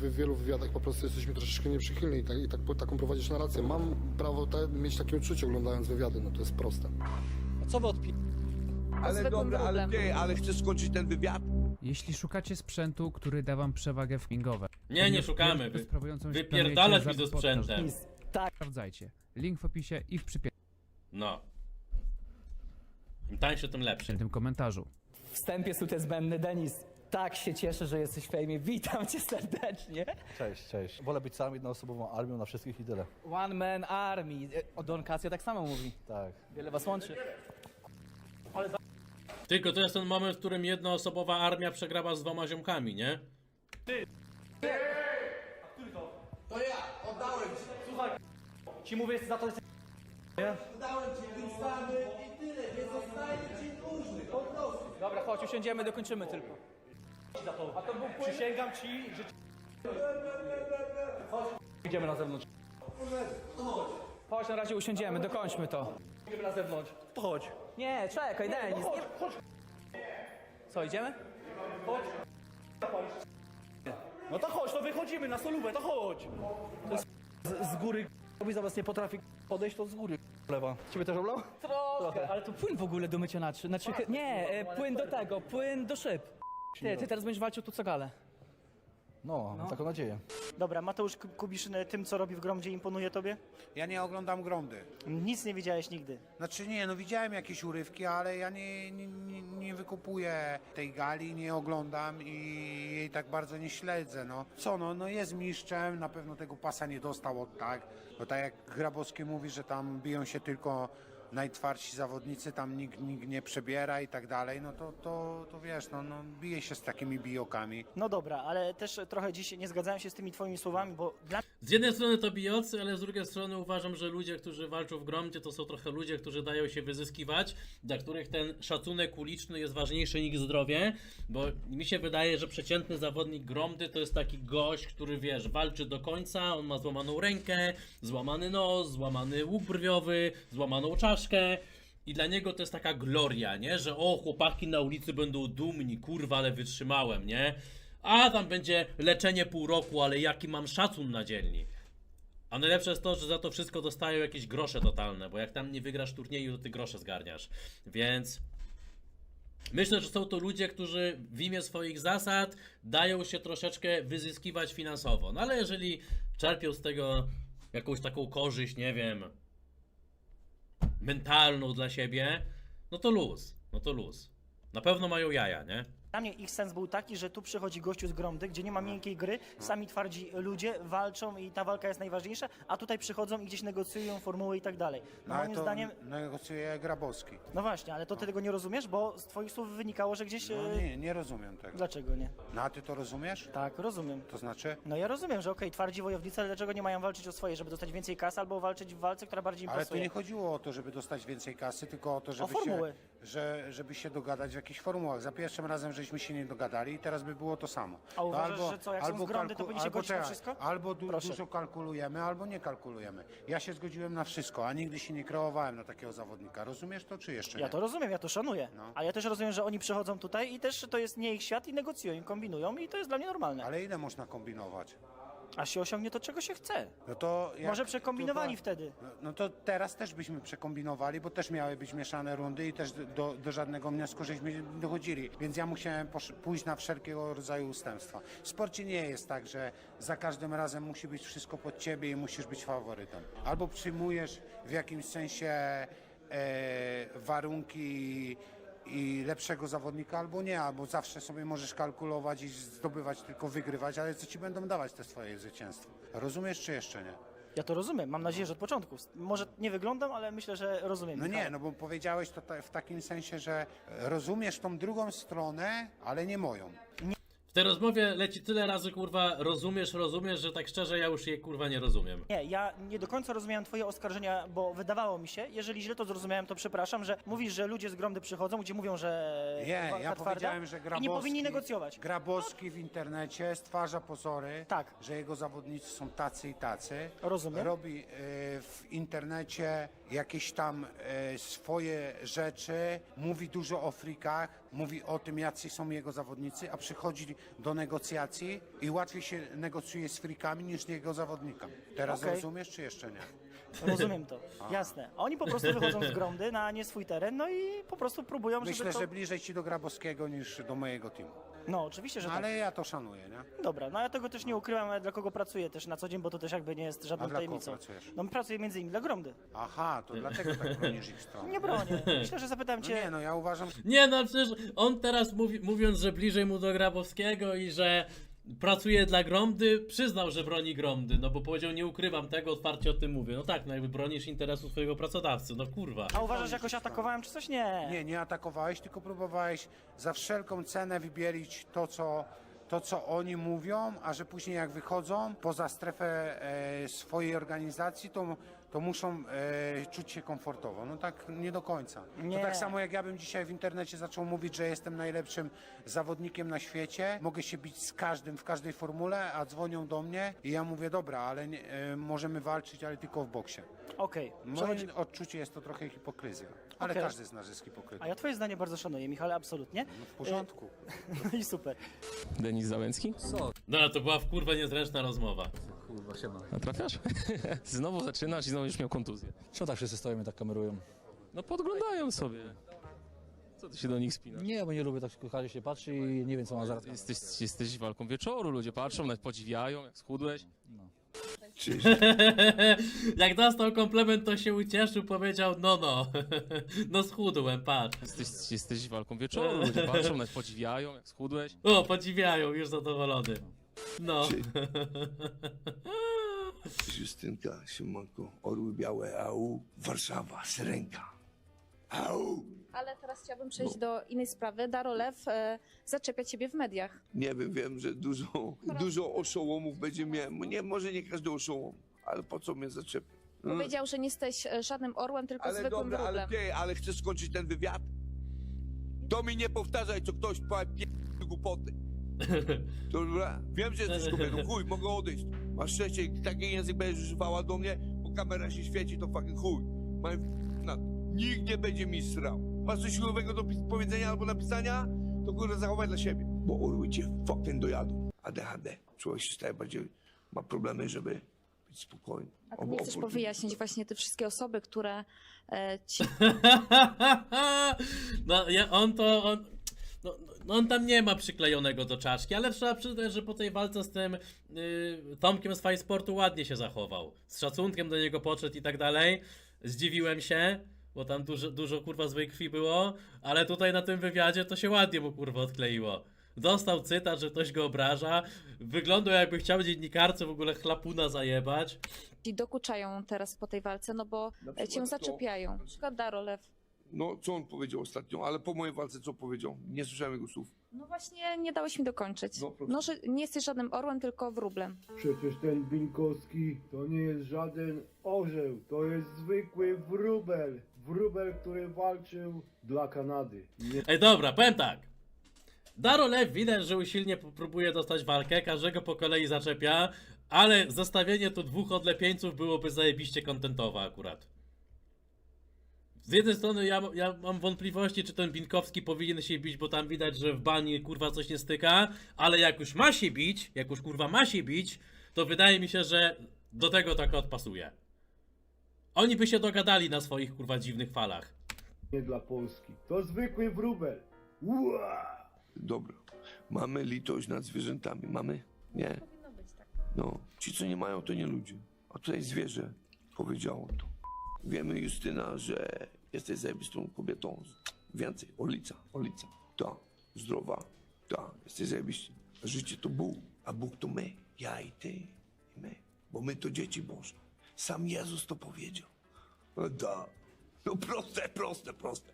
W wielu wywiadach po prostu jesteśmy troszeczkę nieprzychylni i, tak, i tak, taką prowadzisz narrację. Mam prawo te, mieć takie uczucie oglądając wywiady, no to jest proste. A co wy odpi... Ale zwykłym dobra, ale ty, ale chcesz skończyć ten wywiad? Jeśli szukacie sprzętu, który da wam przewagę w pingowe, Nie, nie szukamy. Wy, wypierdalać mi ze sprzętem. Sprawdzajcie. Link w opisie i w No. Im tańsze, tym lepsze. przypiętym komentarzu. Wstępie jest tutaj zbędny Denis. Tak się cieszę, że jesteś w fejmie. Witam cię serdecznie. Cześć, cześć. Wolę być całą jednoosobową armią na wszystkich i tyle. One man army. E, O Don Casio tak samo mówi. Tak. Wiele was łączy. Tylko to jest ten moment, w którym jednoosobowa armia przegrała z dwoma ziomkami, nie? Ci mówię za to, że Dobra, chodź, usiądziemy, dokończymy tylko. A to był Przysięgam ci, że... Chodź, idziemy na zewnątrz. Chodź, na razie usiądziemy, dokończmy to. Idziemy na zewnątrz. To chodź. Nie, czekaj, Denis. Nie... Chodź. Co, idziemy? Chodź. No to chodź, to wychodzimy na solówę, to chodź. To z, z góry robi za was nie potrafi podejść, to z góry lewa. Ciebie też oblał? Trochę, ale to płyn w ogóle do mycia naczyń. Znaczy, chy- nie, e, płyn do tego, płyn do szyb. Ty, ty teraz będziesz walczył tu co gale. No, mam taką nadzieję. Dobra, Mateusz Ku- Kubiszyn tym, co robi w Gromdzie, imponuje tobie? Ja nie oglądam Gromdy. Nic nie widziałeś nigdy. Znaczy nie, no widziałem jakieś urywki, ale ja nie, nie, nie, nie wykupuję tej gali, nie oglądam i jej tak bardzo nie śledzę. No co, no, no jest mistrzem, na pewno tego pasa nie dostał od tak, bo tak jak Grabowski mówi, że tam biją się tylko najtwardsi zawodnicy, tam nikt, nikt nie przebiera i tak dalej, no to, to, to wiesz, no, no bije się z takimi bijokami. No dobra, ale też trochę dziś nie zgadzałem się z tymi twoimi słowami, bo dla Z jednej strony to bijocy, ale z drugiej strony uważam, że ludzie, którzy walczą w gromdzie, to są trochę ludzie, którzy dają się wyzyskiwać, dla których ten szacunek uliczny jest ważniejszy niż zdrowie, bo mi się wydaje, że przeciętny zawodnik gromdy to jest taki gość, który wiesz, walczy do końca, on ma złamaną rękę, złamany nos, złamany łuk brwiowy, złamaną czaszkę. I dla niego to jest taka gloria, nie? Że o, chłopaki na ulicy będą dumni, kurwa, ale wytrzymałem, nie? A tam będzie leczenie pół roku, ale jaki mam szacun na dzielni. A najlepsze jest to, że za to wszystko dostają jakieś grosze totalne, bo jak tam nie wygrasz turnieju, to ty grosze zgarniasz. Więc myślę, że są to ludzie, którzy w imię swoich zasad dają się troszeczkę wyzyskiwać finansowo. No ale jeżeli czerpią z tego jakąś taką korzyść, nie wiem, mentalną dla siebie, no to luz, no to luz. Na pewno mają jaja, nie? Dla mnie ich sens był taki, że tu przychodzi gościu z Gromdy, gdzie nie ma miękkiej gry, sami twardzi ludzie walczą i ta walka jest najważniejsza, a tutaj przychodzą i gdzieś negocjują formuły i tak dalej. No, ale moim to zdaniem, negocjuje Grabowski. no właśnie, ale to ty tego nie rozumiesz, bo z twoich słów wynikało, że gdzieś... No e, nie, nie rozumiem tego. Dlaczego nie? No a ty to rozumiesz? Tak, rozumiem. To znaczy? No ja rozumiem, że okej, twardzi wojownicy, ale dlaczego nie mają walczyć o swoje, żeby dostać więcej kasy albo walczyć w walce, która bardziej im Ale tu pasuje? nie chodziło o to, żeby dostać więcej kasy, tylko o to, żeby, formuły. się, że, żeby się dogadać w jakichś formułach. Za pierwszym razem żeśmy się nie dogadali i teraz by było to samo. A uważasz, że co, jak są albo zgromdy, to kalku- powinni się albo godzić na czekaj, wszystko? Albo du- Proszę. dużo kalkulujemy, albo nie kalkulujemy. Ja się zgodziłem na wszystko, a nigdy się nie kreowałem na takiego zawodnika. Rozumiesz to, czy jeszcze Ja nie? to rozumiem, ja to szanuję. No. Ale ja też rozumiem, że oni przychodzą tutaj i też to jest nie ich świat i negocjują, i kombinują i to jest dla mnie normalne. Ale ile można kombinować? A się osiągnie to, czego się chce. No to jak, Może przekombinowani to, wtedy. No, no to teraz też byśmy przekombinowali, bo też miały być mieszane rundy i też do, do żadnego wniosku żeśmy nie dochodzili. Więc ja musiałem posz- pójść na wszelkiego rodzaju ustępstwa. W sporcie nie jest tak, że za każdym razem musi być wszystko pod ciebie i musisz być faworytem. Albo przyjmujesz w jakimś sensie e, warunki i lepszego zawodnika, albo nie, albo zawsze sobie możesz kalkulować i zdobywać, tylko wygrywać, ale co ci będą dawać te swoje zwycięstwa? Rozumiesz, czy jeszcze nie? Ja to rozumiem, mam nadzieję, że od początku. Może nie wyglądam, ale myślę, że rozumiem. No nie, no bo powiedziałeś to ta, w takim sensie, że rozumiesz tą drugą stronę, ale nie moją. W tej rozmowie leci tyle razy, kurwa, rozumiesz, rozumiesz, że tak szczerze ja już jej, kurwa, nie rozumiem. Nie, ja nie do końca rozumiałem twoje oskarżenia, bo wydawało mi się, jeżeli źle to zrozumiałem, to przepraszam, że mówisz, że ludzie z Gromdy przychodzą, gdzie mówią, że Nie, walka ja twarda powiedziałem, że i Grabowski, nie powinni negocjować. Grabowski w internecie stwarza pozory, Tak. że jego zawodnicy są tacy i tacy. Rozumiem. Robi e, w internecie jakieś tam e, swoje rzeczy, mówi dużo o frikach, mówi o tym, jacy są jego zawodnicy, a przychodzi do negocjacji i łatwiej się negocjuje z frikami niż jego zawodnikami. Teraz Okej. rozumiesz, czy jeszcze nie? Rozumiem to, jasne. Oni po prostu wychodzą z Gromdy na nie swój teren, no i po prostu próbują, żeby Myślę, to... że bliżej ci do Grabowskiego niż do mojego teamu. No, oczywiście, że No, tak. ale ja to szanuję, nie? Dobra, no ja tego też nie ukrywam, ale dla kogo pracuję też na co dzień, bo to też jakby nie jest żadną A dla kogo tajemnicą. pracujesz? No pracuję między innymi dla Gromdy. Aha, to dlatego tak bronisz ich stronę. Nie bronię. Myślę, że zapytałem No cię... nie, no ja uważam, Nie no, przecież on teraz mówi, mówiąc, że bliżej mu do Grabowskiego i że pracuje dla Gromdy, przyznał, że broni Gromdy, no bo powiedział, nie ukrywam tego, otwarcie o tym mówię. No tak, no jakby bronisz interesu swojego pracodawcy, no kurwa. A uważasz, że jakoś atakowałem czy coś? Nie. Nie, nie atakowałeś, tylko próbowałeś za wszelką cenę wybielić to, co, to, co oni mówią, a że później jak wychodzą poza strefę e, swojej organizacji, to, to muszą e, czuć się komfortowo. No tak nie do końca. Nie. To tak samo jak ja bym dzisiaj w internecie zaczął mówić, że jestem najlepszym zawodnikiem na świecie, mogę się bić z każdym w każdej formule, a dzwonią do mnie i ja mówię, dobra, ale nie, e, możemy walczyć, ale tylko w boksie. Okej. Przechodzi... moim odczuciu jest to trochę hipokryzja, ale Okej. każdy z nas jest hipokrytą. A ja twoje zdanie bardzo szanuję, Michale, absolutnie. W porządku. No i super. Denis Załęcki? No to była w kurwa niezręczna rozmowa. Kurwa, siema. A trafiasz? znowu zaczynasz i znowu już miał kontuzję. Czemu tak wszyscy stoją i tak kamerują? No podglądają sobie. Co ty się do nich spinasz? Nie, bo nie lubię tak kochanie się patrzy i nie wiem co ma zaraz. Jesteś, jesteś walką wieczoru, ludzie patrzą, nawet podziwiają, jak schudłeś. Jak dostał komplement, to się ucieszył, powiedział, no no, no schudłem, patrz. Jesteś, jesteś walką wieczoru, ludzie patrzą, nawet podziwiają, jak schudłeś. O, podziwiają, już zadowolony. No. Justynka, Szymonko, Orły Białe, AU, Warszawa, Syrenka. AU! Ale teraz chciałabym przejść do innej sprawy. Darolew e, zaczepia ciebie w mediach. Nie wiem, wiem, że dużo, dużo oszołomów będzie miał. Nie, może nie każdy oszołom, ale po co mnie zaczepi? Mm. Powiedział, że nie jesteś e, żadnym orłem, tylko Ale zwykłym dobra, ale wróblem. ty, ale chcesz skończyć ten wywiad? To mi nie powtarzaj, co ktoś powie głupoty. Dobra? Wiem, że jesteś kobietą, chuj, mogę odejść. Masz szczęście, jak taki język będziesz używała do mnie, bo kamera się świeci, to fucking chuj. Mam na. Nikt nie będzie mi srał. Masz coś siłowego do powiedzenia albo napisania? To kurwa zachowaj dla siebie. Bo orły cię fucking dojadą. ADHD. Człowiek się staje bardziej, ma problemy, żeby być spokojny. A ty nie chcesz oprócz- wyjaśnić właśnie te wszystkie osoby, które e, ci No, ja, on to. On, no, no, on tam nie ma przyklejonego do czaszki, ale trzeba przyznać, że po tej walce z tym y, Tomkiem z Fight Sportu ładnie się zachował. Z szacunkiem do niego podszedł i tak dalej. Zdziwiłem się, bo tam dużo, dużo kurwa złej krwi było, ale tutaj na tym wywiadzie to się ładnie mu kurwa odkleiło. Dostał cytat, że ktoś go obraża. Wyglądał jakby chciał dziennikarce w ogóle chlapuna zajebać. ci dokuczają teraz po tej walce, no bo e, cię zaczepiają. Na przykład Darolew. No, co on powiedział ostatnio, ale po mojej walce co powiedział? Nie słyszałem jego słów. No właśnie nie dałeś mi dokończyć. No, proszę. No, że nie jesteś żadnym orłem, tylko wróblem. Przecież ten Binkowski to nie jest żaden orzeł, to jest zwykły wróbel. Wróbel, który walczył dla Kanady. Nie Ej, dobra, powiem tak. Darolew widać, że usilnie próbuje dostać walkę, każdego po kolei zaczepia, ale zestawienie tu dwóch odlepieńców byłoby zajebiście kontentowe akurat. Z jednej strony ja, ja mam wątpliwości, czy ten Binkowski powinien się bić, bo tam widać, że w bani kurwa coś nie styka, ale jak już ma się bić, jak już kurwa ma się bić, to wydaje mi się, że do tego tak odpasuje. Oni by się dogadali na swoich kurwa dziwnych falach. dla Polski. To zwykły wróbel. Ua! Dobra. Mamy litość nad zwierzętami. Mamy? Nie. Powinno być tak. No. Ci, co nie mają, to nie ludzie. A tutaj zwierzę powiedziało to. Wiemy, Justyna, że jesteś zajebistą kobietą. Więcej. Olica. Olica. Ta. Zdrowa. Ta. Jesteś zajebiście. Życie to Bóg, a Bóg to my. Ja i ty. I my. Bo my to dzieci Boże. Sam Jezus to powiedział. No da. No proste, proste, proste.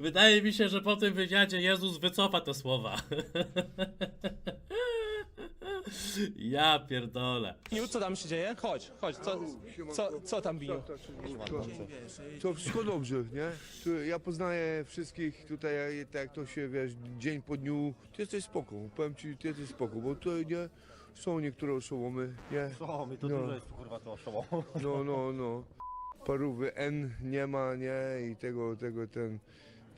Wydaje mi się, że po tym wywiadzie Jezus wycofa te słowa. Ja pierdolę. Co tam się dzieje? Chodź, chodź, co, co, co tam biją? To wszystko dobrze, nie? Tu Ja poznaję wszystkich tutaj, tak jak to się, wiesz, dzień po dniu. Ty jesteś spoko, powiem ci, ty jesteś spoko, bo tutaj, nie, są niektóre oszołomy, nie? O, mi to No. dużo jest kurwa to oszoło. No, no, no. parówy N nie ma, nie? I tego, tego, ten,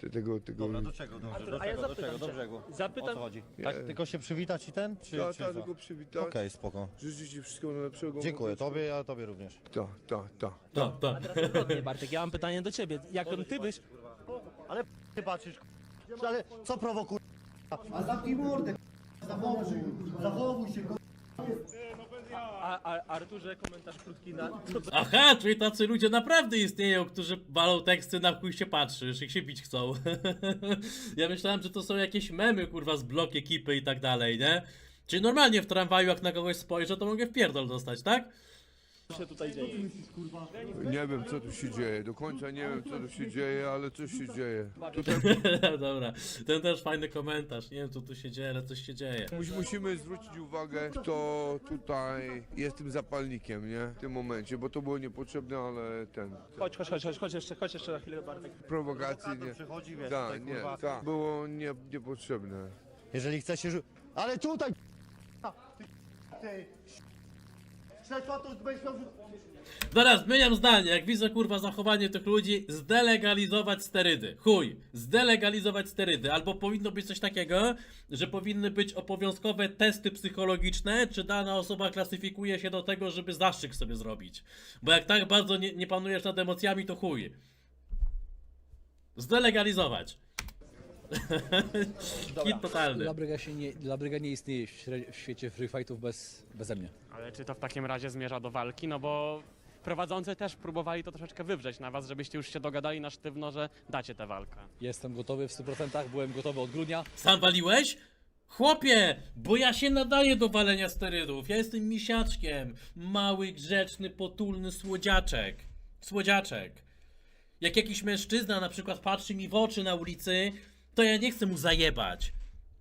te- tego, tego... Dobra, do czego dążysz? Do czego, do czego, do brzegu? O co chodzi? Tak, tylko się przywitać i ten? Czy, Ta, czy ta, co? tylko przywitać. spoko. Życzę ci wszystkiego najlepszego. Dziękuję tobie, a tobie również. Tak, tak, tak. To, to. Bartek, ja mam pytanie do ciebie. Jak on ty byś... Ale ty patrzysz, ale co prowokuje? A zamknij mordę, zachowuj, zachowuj się, A, a Arturze, komentarz krótki na... Aha, czyli tacy ludzie naprawdę istnieją, którzy walą teksty na chuj się patrzysz i się bić chcą. ja myślałem, że to są jakieś memy, kurwa, z blok ekipy i tak dalej, nie? Czyli normalnie w tramwaju, jak na kogoś spojrzę, to mogę w pierdol dostać, tak? Nie wiem, co tu się dzieje. Do końca nie wiem, co tu się dzieje, ale coś się dzieje. Tutaj Dobra, ten też fajny komentarz. Nie wiem, co tu się dzieje, ale coś się dzieje. mus- musimy zwrócić uwagę, kto tutaj jest tym zapalnikiem, nie? W tym momencie, bo to było niepotrzebne, ale ten... Chodź, chodź, chodź, chodź, chodź jeszcze, chodź jeszcze na chwilę, Bartek. Prowokacji nie... Przychodzi, wiesz, Tak, tutaj, nie, kurwa. tak. Było nie, niepotrzebne. Jeżeli chce się rzu- Ale tutaj! Ty! Zaraz, zmieniam zdanie. Jak widzę kurwa zachowanie tych ludzi, zdelegalizować sterydy. Chuj, zdelegalizować sterydy. Albo powinno być coś takiego, że powinny być obowiązkowe testy psychologiczne, czy dana osoba klasyfikuje się do tego, żeby zastrzyk sobie zrobić. Bo jak tak bardzo nie, nie panujesz nad emocjami, to chuj. Zdelegalizować. Hit totalny. Dla Bryga, się nie, dla Bryga nie istnieje w, śre- w świecie free fightów bez, beze mnie. Ale czy to w takim razie zmierza do walki? No bo prowadzący też próbowali to troszeczkę wywrzeć na was, żebyście już się dogadali na sztywno, że dacie tę walkę. Jestem gotowy w 100%, byłem gotowy od grudnia. Sam waliłeś? Chłopie, bo ja się nadaję do walenia sterydów. Ja jestem misiaczkiem. Mały, grzeczny, potulny słodziaczek. Słodziaczek. Jak jakiś mężczyzna na przykład patrzy mi w oczy na ulicy, to ja nie chcę mu zajebać.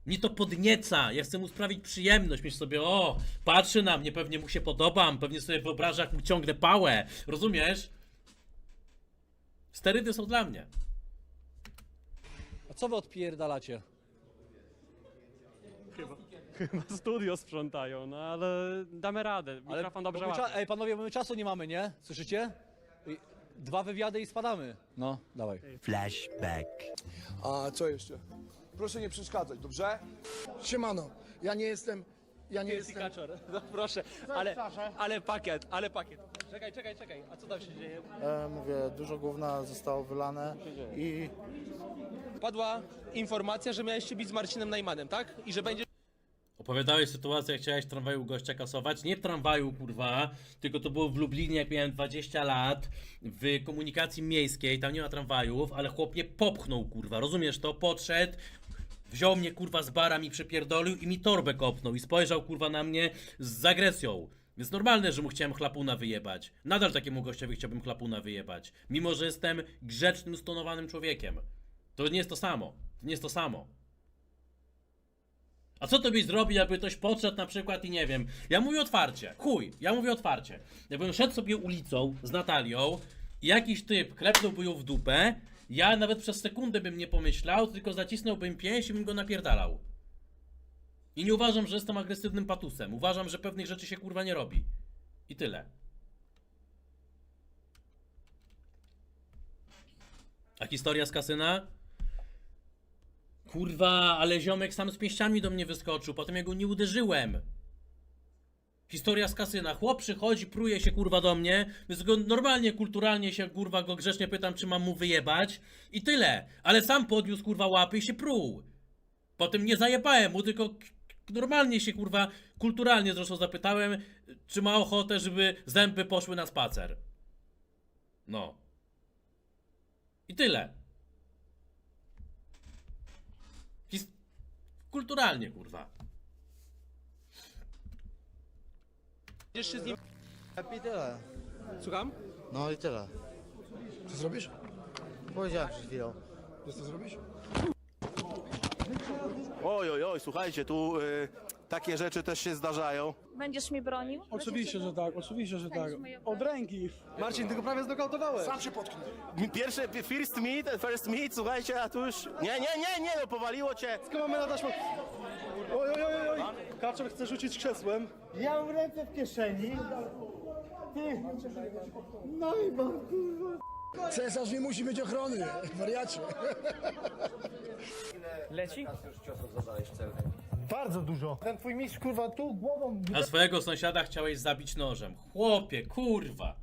Mnie to podnieca, ja chcę mu sprawić przyjemność, myśl sobie, o, patrzy na mnie, pewnie mu się podobam, pewnie sobie wyobraża, jak mu ciągnę pałę, rozumiesz? Sterydy są dla mnie. A co wy odpierdalacie? Chyba studio sprzątają, no ale damy radę. Mikrofon dobrze. Ej, panowie, my czasu nie mamy, nie? Słyszycie? I- Dwa wywiady i spadamy. No, dawaj. A co jeszcze? Proszę nie przeszkadzać, dobrze? Siemano, ja nie jestem... Ja nie jestem... Kaczor, no proszę, ale, ale pakiet, ale pakiet. Czekaj, czekaj, czekaj, a co tam się dzieje? E, mówię, dużo gówna zostało wylane i Padła informacja, że miałeś się bić z Marcinem Najmanem, tak? I że będzie Opowiadałeś sytuację, jak chciałeś w tramwaju gościa kasować. Nie w tramwaju, kurwa, tylko to było w Lublinie, jak miałem 20 lat, w komunikacji miejskiej, tam nie ma tramwajów, ale chłop mnie popchnął, kurwa, rozumiesz to? Podszedł, wziął mnie, kurwa, z bara, mi przypierdolił i mi torbę kopnął i spojrzał, kurwa, na mnie z agresją. Więc normalne, że mu chciałem chlapuna wyjebać. Nadal takiemu gościowi chciałbym chlapuna wyjebać. Mimo, że jestem grzecznym, stonowanym człowiekiem. To nie jest to samo. To nie jest to samo. A co to byś zrobił, jakby ktoś podszedł na przykład i nie wiem. Ja mówię otwarcie. Chuj, ja mówię otwarcie. Jakbym szedł sobie ulicą z Natalią i jakiś typ klepnąłby ją w dupę, ja nawet przez sekundę bym nie pomyślał, tylko zacisnąłbym pięść i bym go napierdalał. I nie uważam, że jestem agresywnym patusem. Uważam, że pewnych rzeczy się kurwa nie robi. I tyle. A historia z kasyna? Kurwa, ale ziomek sam z pięściami do mnie wyskoczył, potem ja go nie uderzyłem. Historia z kasyna. Chłop przychodzi, pruje się kurwa do mnie, więc go normalnie, kulturalnie się kurwa go grzecznie pytam, czy mam mu wyjebać i tyle. Ale sam podniósł kurwa łapy i się pruł. Potem nie zajebałem mu, tylko normalnie się kurwa, kulturalnie zresztą zapytałem, czy ma ochotę, żeby zęby poszły na spacer. No. I tyle. Kulturalnie, kurwa. jeszcze z nim... i tyle. Słucham? No i tyle. Co zrobisz? Powiedziałem przed chwilą. Wiesz co zrobisz? Oj, oj, oj, słuchajcie, tu y, takie rzeczy też się zdarzają. Będziesz mi bronił? Oczywiście, że tak, oczywiście, że tak. Od ręki. Marcin, ty go prawie znokautowałeś. Sam się potknij. Pierwszy, first meet, first meet, słuchajcie, a tu już... Nie, nie, nie, nie, no powaliło cię. Skąd mamy na taśmę? Oj, oj, oj, oj. Kaczor chce rzucić krzesłem. Ja mam ręce w kieszeni. Ty. No i mam kurwa. Cesarz nie musi mieć ochrony, wariacie. Leci? Bardzo dużo. Ten twój mistrz kurwa tu głową A swojego sąsiada chciałeś zabić nożem. Chłopie, kurwa.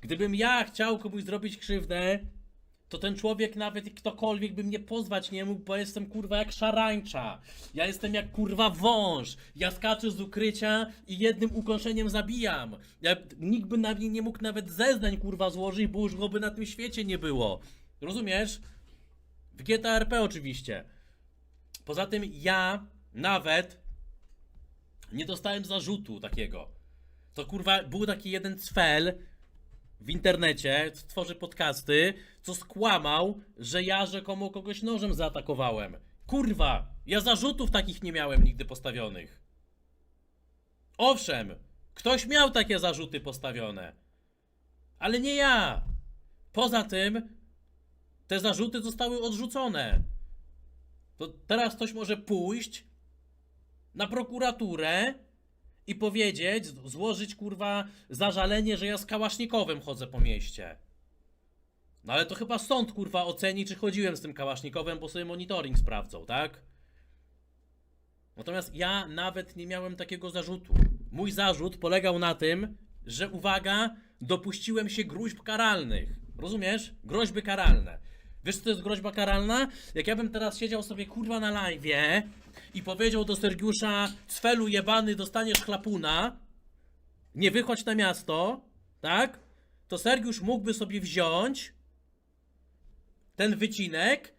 Gdybym ja chciał komuś zrobić krzywdę, to ten człowiek nawet ktokolwiek by mnie pozwać nie mógł, bo jestem kurwa jak szarańcza. Ja jestem jak kurwa wąż. Ja skaczę z ukrycia i jednym ukąszeniem zabijam. Ja, nikt by na mnie nie mógł nawet zeznań kurwa złożyć, bo już go by na tym świecie nie było. Rozumiesz? W GTA RP oczywiście. Poza tym ja nawet nie dostałem zarzutu takiego. To kurwa był taki jeden cfel w internecie, co tworzy podcasty, co skłamał, że ja rzekomo kogoś nożem zaatakowałem. Kurwa, ja zarzutów takich nie miałem nigdy postawionych. Owszem, ktoś miał takie zarzuty postawione, ale nie ja. Poza tym, te zarzuty zostały odrzucone. To teraz ktoś może pójść na prokuraturę i powiedzieć, złożyć kurwa zażalenie, że ja z kałasznikowym chodzę po mieście. No ale to chyba sąd kurwa oceni, czy chodziłem z tym kałasznikowem, bo sobie monitoring sprawdzą, tak? Natomiast ja nawet nie miałem takiego zarzutu. Mój zarzut polegał na tym, że uwaga, dopuściłem się gruźb karalnych. Rozumiesz? Groźby karalne. Wiesz co to jest groźba karalna? Jak ja bym teraz siedział sobie kurwa na live'ie i powiedział do Sergiusza Cfelu jebany dostaniesz chlapuna, nie wychodź na miasto, tak? To Sergiusz mógłby sobie wziąć ten wycinek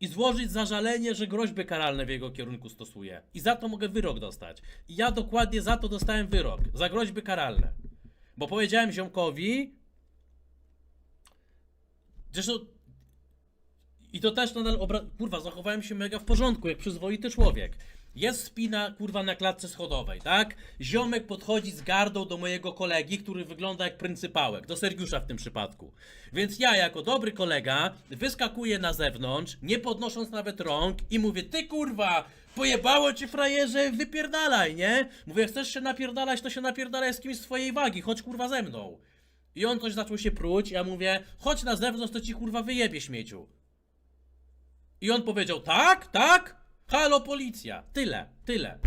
i złożyć zażalenie, że groźby karalne w jego kierunku stosuje. I za to mogę wyrok dostać. I ja dokładnie za to dostałem wyrok. Za groźby karalne. Bo powiedziałem ziomkowi, zresztą i to też nadal obra... Kurwa, zachowałem się mega w porządku, jak przyzwoity człowiek. Jest spina, kurwa, na klatce schodowej, tak? Ziomek podchodzi z gardą do mojego kolegi, który wygląda jak pryncypałek, do Sergiusza w tym przypadku. Więc ja, jako dobry kolega, wyskakuję na zewnątrz, nie podnosząc nawet rąk i mówię, ty kurwa, pojebało ci frajerze, wypierdalaj, nie? Mówię, chcesz się napierdalać, to się napierdalaj z kimś swojej wagi, chodź kurwa ze mną. I on coś zaczął się pruć, ja mówię, chodź na zewnątrz, to ci kurwa wyjebie śmieciu. I on powiedział, tak, tak, halo policja, tyle, tyle.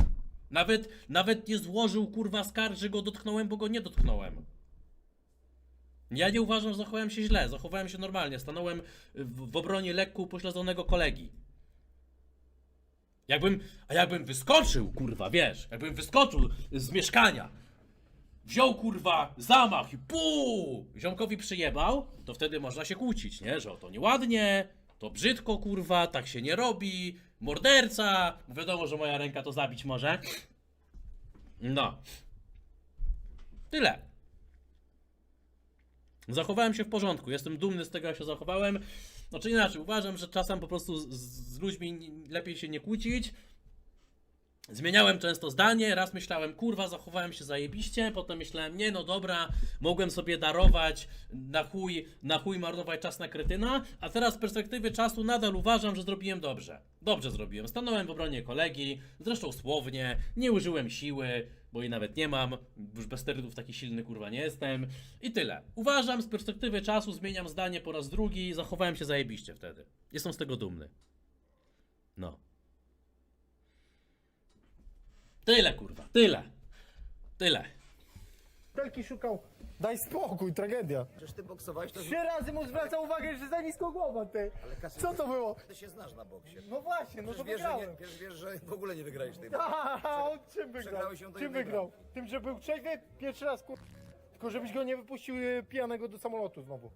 Nawet, nawet nie złożył kurwa skarg, że go dotknąłem, bo go nie dotknąłem. Ja nie uważam, że zachowałem się źle, zachowałem się normalnie, stanąłem w, w obronie lekko upośledzonego kolegi. Jakbym, a jakbym wyskoczył, kurwa, wiesz, jakbym wyskoczył z mieszkania, wziął kurwa zamach i puu, ziomkowi przyjebał, to wtedy można się kłócić, nie, że o to nieładnie, to brzydko kurwa, tak się nie robi, morderca, wiadomo, że moja ręka to zabić może. No. Tyle. Zachowałem się w porządku, jestem dumny z tego, jak się zachowałem. Znaczy inaczej, uważam, że czasem po prostu z, z ludźmi lepiej się nie kłócić. Zmieniałem często zdanie, raz myślałem, kurwa, zachowałem się zajebiście, potem myślałem, nie no dobra, mogłem sobie darować, na chuj, na chuj marnować czas na kretyna, a teraz z perspektywy czasu nadal uważam, że zrobiłem dobrze. Dobrze zrobiłem, stanąłem w obronie kolegi, zresztą słownie, nie użyłem siły, bo jej nawet nie mam, już bez sterydów taki silny kurwa nie jestem i tyle. Uważam, z perspektywy czasu zmieniam zdanie po raz drugi, zachowałem się zajebiście wtedy. Jestem z tego dumny. No. Tyle kurwa, tyle. Tyle. Belki szukał. Daj spokój, tragedia. Przecież ty boksowałeś, to... Trzy razy mu zwraca uwagę, że za nisko głowa, ty. Co to było? Ty się znasz na boksie. No właśnie, no to Przecież wiesz, że nie, wygrałem. przecież wiesz, że w ogóle nie wygrałeś tej A on czym wygrał? Przegrałeś ją, to Czym nie wygrał. wygrał? Tym, że był trzeźwy pierwszy raz, kur... Tylko żebyś go nie wypuścił y, pijanego do samolotu znowu.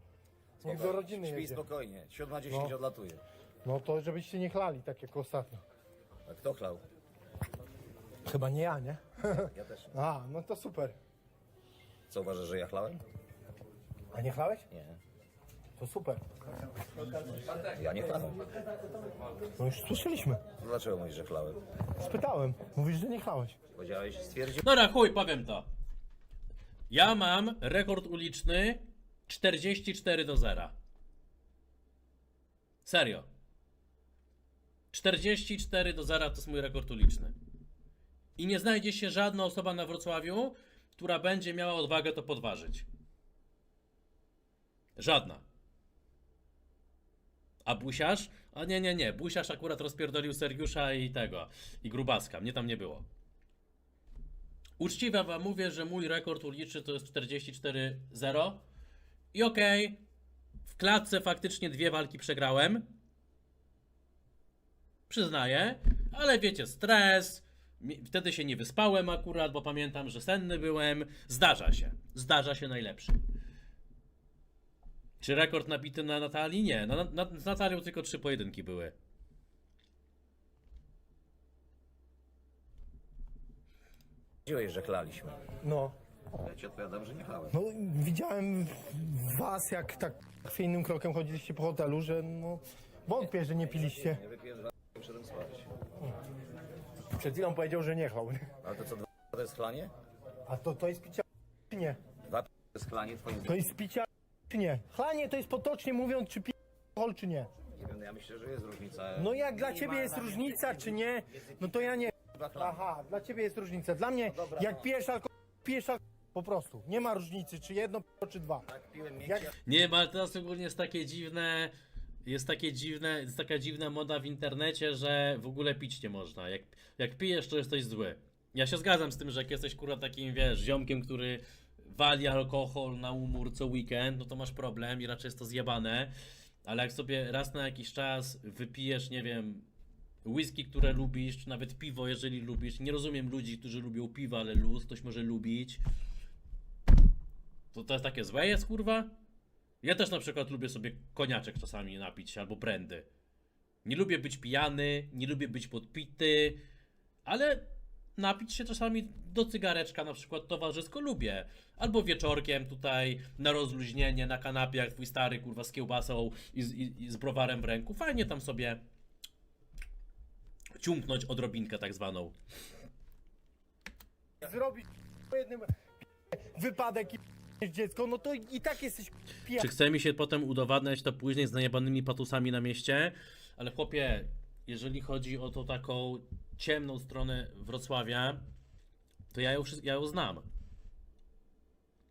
Niech do rodziny Śpij jedzie. spokojnie, 7.10 No. odlatuje. No to żebyście nie chlali tak jak ostatnio. A kto chlał? Chyba nie ja, nie? Ja też. A, no to super. Co uważasz, że ja chlałem? A nie chlałeś? Nie. To super. Ja nie chlałem. No już słyszeliśmy. Dlaczego mówisz, że chlałem? Spytałem. Mówisz, że nie chlałeś. Powiedziałeś, stwierdził. Dobra, chuj, powiem to. Ja mam rekord uliczny 44 do 0. Serio. 44 do 0 to jest mój rekord uliczny. I nie znajdzie się żadna osoba na Wrocławiu, która będzie miała odwagę to podważyć. Żadna. A Busiarz? A nie, nie, nie. Busiarz akurat rozpierdolił Sergiusza i tego. I Grubaska. Mnie tam nie było. Uczciwie wam mówię, że mój rekord uliczny to jest 44-0. I okej, w klatce faktycznie dwie walki przegrałem. Przyznaję, ale wiecie, stres. Wtedy się nie wyspałem akurat, bo pamiętam, że senny byłem. Zdarza się. Zdarza się najlepszy. Czy rekord nabity na Natalii? Nie. Na, na, z Natalią tylko trzy pojedynki były. Powiedziałeś, że chlaliśmy. No. Ja ci odpowiadam, że nie chlałem. No widziałem was, jak tak chwiejnym krokiem chodziliście po hotelu, że no... Wątpię, że nie piliście. Nie dwa i wszedłem spać. Przed chwilą powiedział, że nie chlał. Ale to co, dwa to jest chlanie? A to, to jest picia czy nie? Dwa to jest chlanie twoim To jest picia czy nie? Chlanie to jest potocznie mówiąc, czy pi alkohol, czy nie. Nie wiem, ja myślę, że jest różnica. No jak dla ciebie jest różnica, czy nie, no to ja nie... Dwa chlanie. Aha, dla ciebie jest różnica. Dla mnie, dobra, jak no. pijesz alkohol, pijesz alkohol. Po prostu. Nie ma różnicy, czy jedno, czy dwa. Tak, piłem Jak. Nie, ale teraz ogólnie jest takie dziwne. Jest takie dziwne, jest taka dziwna moda w internecie, że w ogóle pić nie można. Jak, jak pijesz, to jesteś zły. Ja się zgadzam z tym, że jak jesteś kurwa takim, wiesz, ziomkiem, który wali alkohol na umór co weekend, no to masz problem i raczej jest to zjebane. Ale jak sobie raz na jakiś czas wypijesz, nie wiem, whisky, które lubisz, czy nawet piwo, jeżeli lubisz. Nie rozumiem ludzi, którzy lubią piwo, ale luz, ktoś może lubić. To to jest takie złe jest, kurwa? Ja też na przykład lubię sobie koniaczek czasami napić albo brandy. Nie lubię być pijany, nie lubię być podpity, ale napić się czasami do cygareczka na przykład towarzysko lubię. Albo wieczorkiem tutaj na rozluźnienie, na kanapie, jak twój stary kurwa z kiełbasą i z, i, i z browarem w ręku. Fajnie tam sobie ciumknąć odrobinkę tak zwaną. zrobić po jednym wypadek i dziecko, no to i tak jesteś pijany. Czy chce mi się potem udowadniać to później z najebanymi patusami na mieście? Ale chłopie, jeżeli chodzi o tą taką ciemną stronę Wrocławia, to ja ją, ja ją znam.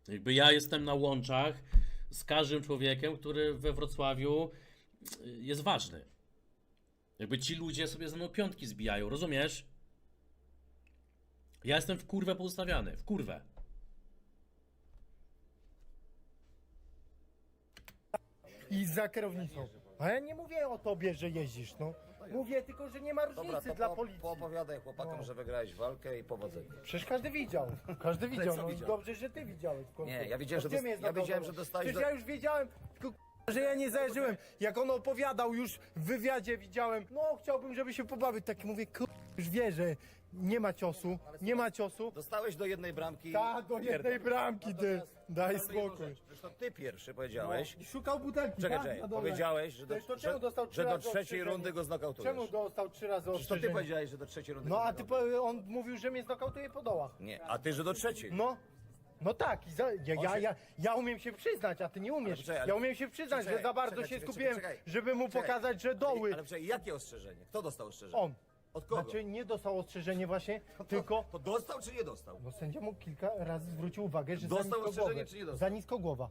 Jakby ja jestem na łączach z każdym człowiekiem, który we Wrocławiu y, jest ważny. Jakby ci ludzie sobie ze mną piątki zbijają, rozumiesz? Ja jestem w kurwę poustawiany, w kurwę. I za kierownicą. A ja nie mówię o tobie, że jeździsz, no. Mówię tylko, że nie ma różnicy Dobra, to dla po, policji. poopowiadaj chłopakom, No. że wygrałeś walkę i powodzenia. Przecież każdy widział. Każdy widział. co No i widział? dobrze, że ty widziałeś. w końcu. Nie, ja widziałem, że ciebie dos- jest ja dowód. że dostałeś Przecież do- ja już wiedziałem, że ja nie zajarzyłem. Jak on opowiadał już w wywiadzie, widziałem, no chciałbym, żeby się pobawić. Tak mówię, kur... już wie, że nie ma ciosu, nie ma ciosu. Dostałeś do jednej bramki. Tak, do jednej bramki, ty. Daj spokój. Zresztą ty pierwszy powiedziałeś. No, szukał butelki, Czekaj, tak? czekaj, Na dole. powiedziałeś, że do, że, trzy że do razy trzeciej ostrzeżenie? rundy go znokautujesz. Czemu dostał trzy razy to ty ostrzeżenie? powiedziałeś, że do trzeciej rundy No a ty po, on mówił, że mnie znokautuje po dołach. Nie, a ty, że do trzeciej. No. No tak, i za, ja, ja, ja, ja umiem się przyznać, a ty nie umiesz. poczekaj, ale- Ja umiem się przyznać, Czekaj, że za bardzo czekaj, się czekaj, skupiłem, czekaj. żeby mu Czekaj. pokazać, że doły. Ale czekaj, jakie ostrzeżenie? Kto dostał ostrzeżenie? On. Od kogo? Znaczy nie dostał ostrzeżenie właśnie, tylko To dostał czy nie dostał? no sędzia mu kilka razy zwrócił uwagę, że Dostał za nisko ostrzeżenie, głowę. czy nie dostał? Za nisko głowa.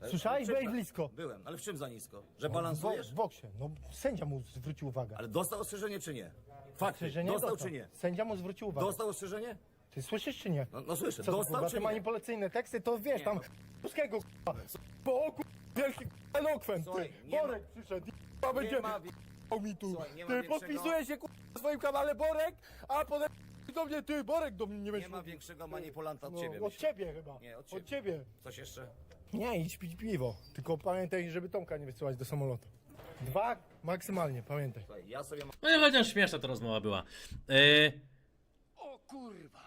Ale Słyszałeś? Byłeś blisko. Byłem, ale w czym za nisko? Że balansujesz? w boksie. No sędzia mu zwrócił uwagę. Ale dostał ostrzeżenie czy nie? Ostrzeżenie Dostał czy nie? Sędzia mu zwrócił uwagę. Dostał ostrzeżenie? Ty słyszysz czy nie? No, no słyszę. Co to, dostał kurwa, czy te nie? manipulacyjne teksty, to wiesz, Nie, tam no. polskiego k***a. Bo o, k***a, wielki k***a, elokwent, ty. Nie ma- Borek przyszedł i k***a, będzie ma o mi tu. Słuchaj, nie ma Ty większego- podpisuje się k***a, na swoim kanale Borek, a potem do mnie ty, Borek do mnie nie Nie będzie ma mówił. większego manipulanta od No, ciebie. Od myślę. ciebie chyba. Nie, od Od ciebie. Coś jeszcze? Nie, idź pić piwo. Tylko pamiętaj, żeby Tomka nie wysyłać do samolotu. Dwa maksymalnie, pamiętaj. Słuchaj, ja sobie mam... No i chociaż śmieszna ta rozmowa była. Yy, kurwa!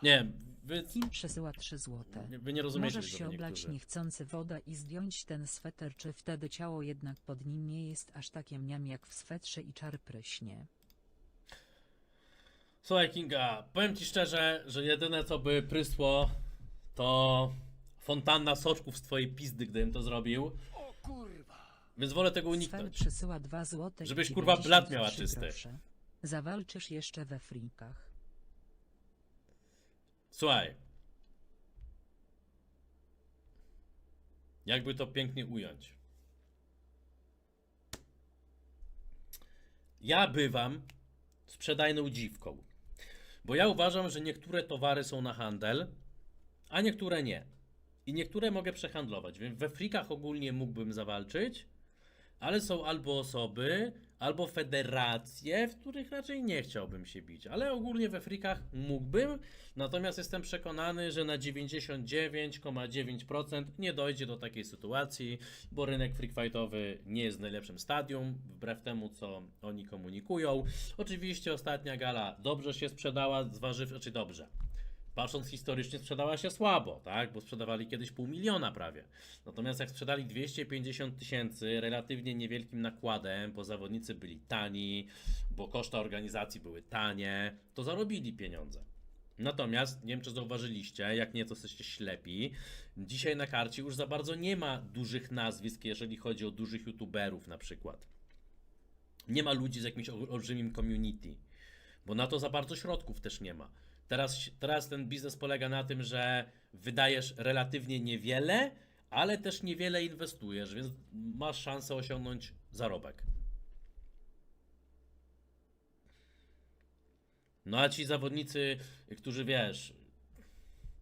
Nie, Wy, Kim przesyła 3 złote. wy nie rozumiecie Możesz się oblać niektórzy. niechcący woda i zdjąć ten sweter, czy wtedy ciało jednak pod nim nie jest aż takie mniam jak w swetrze i czar pryśnie. Słuchaj Kinga, powiem ci szczerze, że jedyne co by prysło to fontanna soczków z twojej pizdy, gdybym to zrobił. O kurwa. Więc wolę tego Sfer uniknąć. przesyła 2 złote. i Żebyś, kurwa, blat miała 93 czysty. grosze. Zawalczysz jeszcze we frikach. Słuchaj. Jakby to pięknie ująć. Ja bywam sprzedajną dziwką. Bo ja uważam, że niektóre towary są na handel, a niektóre nie. I niektóre mogę przehandlować. Więc we frikach ogólnie mógłbym zawalczyć, ale są albo osoby, albo federacje, w których raczej nie chciałbym się bić. Ale ogólnie we frikach mógłbym, natomiast jestem przekonany, że na 99,9% nie dojdzie do takiej sytuacji, bo rynek freak fightowy nie jest najlepszym stadium, wbrew temu, co oni komunikują. Oczywiście ostatnia gala dobrze się sprzedała, zważywszy, czy dobrze. Patrząc historycznie, sprzedała się słabo, tak? Bo sprzedawali kiedyś pół miliona prawie. Natomiast jak sprzedali 250 tysięcy, relatywnie niewielkim nakładem, bo zawodnicy byli tani, bo koszta organizacji były tanie, to zarobili pieniądze. Natomiast, nie wiem czy zauważyliście, jak nie to jesteście ślepi, dzisiaj na karcie już za bardzo nie ma dużych nazwisk, jeżeli chodzi o dużych youtuberów na przykład. Nie ma ludzi z jakimś ol- olbrzymim community, bo na to za bardzo środków też nie ma. Teraz, teraz ten biznes polega na tym, że wydajesz relatywnie niewiele, ale też niewiele inwestujesz, więc masz szansę osiągnąć zarobek. No a ci zawodnicy, którzy wiesz,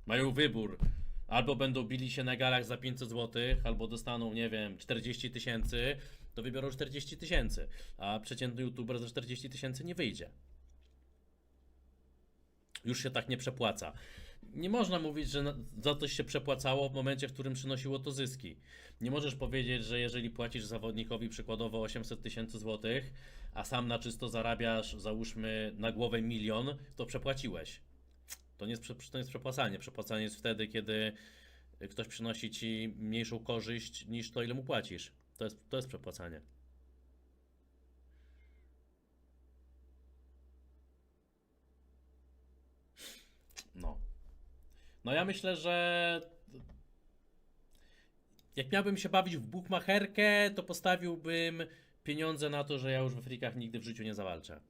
mają wybór, albo będą bili się na galach za 500 zł, albo dostaną, nie wiem, 40 tysięcy, to wybiorą 40 tysięcy, a przeciętny youtuber za 40 tysięcy nie wyjdzie już się tak nie przepłaca. Nie można mówić, że za coś się przepłacało w momencie, w którym przynosiło to zyski. Nie możesz powiedzieć, że jeżeli płacisz zawodnikowi przykładowo 800 tysięcy złotych, a sam na czysto zarabiasz, załóżmy, na głowę milion, to przepłaciłeś. To nie jest, to jest przepłacanie. Przepłacanie jest wtedy, kiedy ktoś przynosi ci mniejszą korzyść niż to, ile mu płacisz. To jest, to jest przepłacanie. No. No ja myślę, że jak miałbym się bawić w bukmacherkę, to postawiłbym pieniądze na to, że ja już we frikach nigdy w życiu nie zawalczę.